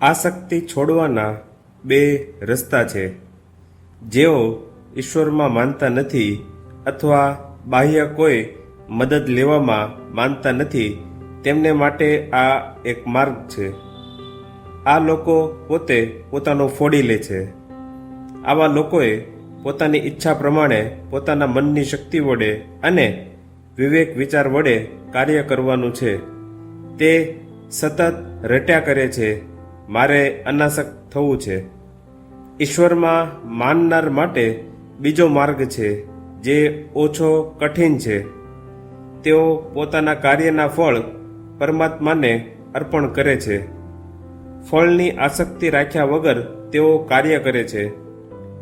આસક્તિ છોડવાના બે રસ્તા છે. જેઓ ઈશ્વરમાં માનતા નથી અથવા બાહ્ય કોઈ મદદ લેવામાં માનતા નથી, તેમને માટે આ એક માર્ગ છે. આ લોકો પોતે પોતાનો ફોડી લે છે. આવા લોકોએ પોતાની ઈચ્છા પ્રમાણે પોતાના મનની શક્તિ વડે અને વિવેક વિચાર વડે કાર્ય કરવાનું છે. તે સતત રટ્યા કરે છે. મારે અનાસક્ત થવું છે. ઈશ્વરમાં માનનાર માટે બીજો માર્ગ છે, જે ઓછો કઠિન છે. તેઓ પોતાના કાર્યના ફળ પરમાત્માને અર્પણ કરે છે. ફળની આસક્તિ રાખ્યા વગર તેઓ કાર્ય કરે છે.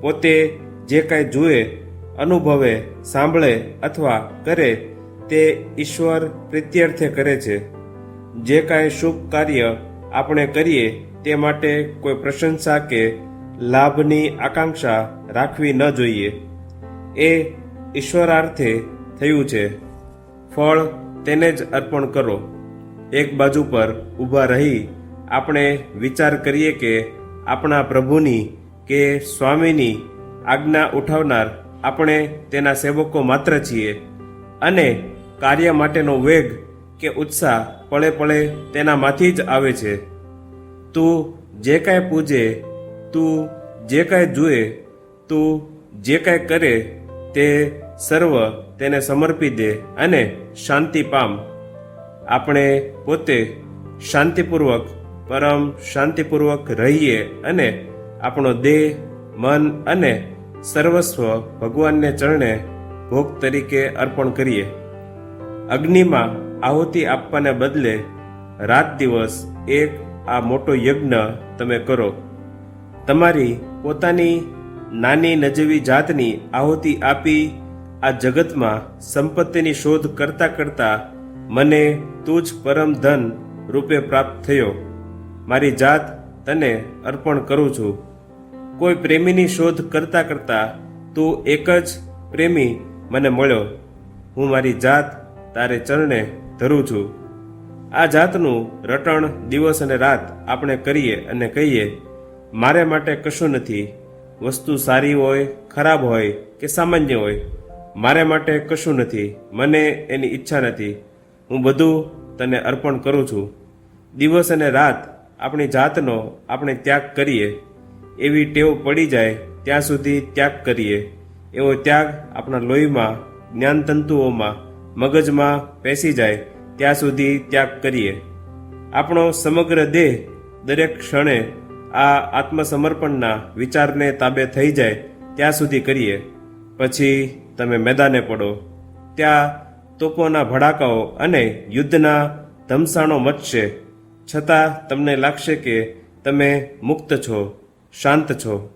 પોતે જે કાંઈ જુએ, અનુભવે, સાંભળે અથવા કરે તે ઈશ્વર પ્રીત્યર્થે કરે છે. જે કાંઈ શુભ કાર્ય આપણે કરીએ તે માટે કોઈ પ્રશંસા કે લાભની આકાંક્ષા રાખવી ન જોઈએ. એ ઈશ્વરાર્થે થયું છે. ફળ તેને જ અર્પણ કરો. એક બાજુ પર ઊભા રહી આપણે વિચાર કરીએ કે આપણા પ્રભુની કે સ્વામીની આજ્ઞા ઉઠાવનાર આપણે તેના સેવકો માત્ર છીએ અને કાર્ય માટેનો વેગ કે ઉત્સાહ પળે પળે તેનામાંથી જ આવે છે. તું જે કાંઈ પૂજે, તું જે કાંઈ જુએ, તું જે કાંઈ કરે, તે સર્વ તેને સમર્પી દે અને શાંતિ પામ. આપણે પોતે શાંતિપૂર્વક, પરમ શાંતિપૂર્વક રહીએ અને આપણો દેહ, મન અને સર્વસ્વ ભગવાનને ચરણે ભોગ તરીકે અર્પણ કરીએ. અગ્નિમાં આહુતિ આપવાને બદલે રાત દિવસ એક આ મોટો યજ્ઞ તમે કરો. તમારી પોતાની નાની નજીવી જાતની આહુતિ આપી આ જગતમાં સંપત્તિની શોધ કરતા કરતા મને તું જ પરમ ધન રૂપે પ્રાપ્ત થયો. મારી જાત તને અર્પણ કરું છું. કોઈ પ્રેમીની શોધ કરતા કરતા તું એક જ પ્રેમી મને મળ્યો. હું મારી જાત તારે ચરણે ધરું છું. આ જાતનું રટણ દિવસ અને રાત આપણે કરીએ અને કહીએ, મારે માટે કશું નથી. વસ્તુ સારી હોય, ખરાબ હોય કે સામાન્ય હોય, મારે માટે કશું નથી. મને એની ઈચ્છા નથી. હું બધું તને અર્પણ કરું છું. દિવસ અને રાત આપણી જાતનો આપણે ત્યાગ કરીએ. એવી ટેવ પડી જાય, ત્યાં સુધી ત્યાગ કરીએ. એવો ત્યાગ આપણા લોહીમાં, જ્ઞાનતંતુઓમાં, મગજમાં પેસી જાય. ત્યાં સુધી ત્યાગ કરીએ. આપણો સમગ્ર દેહ દરેક ક્ષણે આ આત્મસમર્પણના વિચારને તાબે થઈ જાય ત્યાં સુધી કરીએ. પછી તમે મેદાને પડો. ત્યાં તોપોના ભડાકાઓ અને યુદ્ધના ધમસાણો મચશે. છતાં તમને લાગશે કે તમે મુક્ત છો, શાંત છો.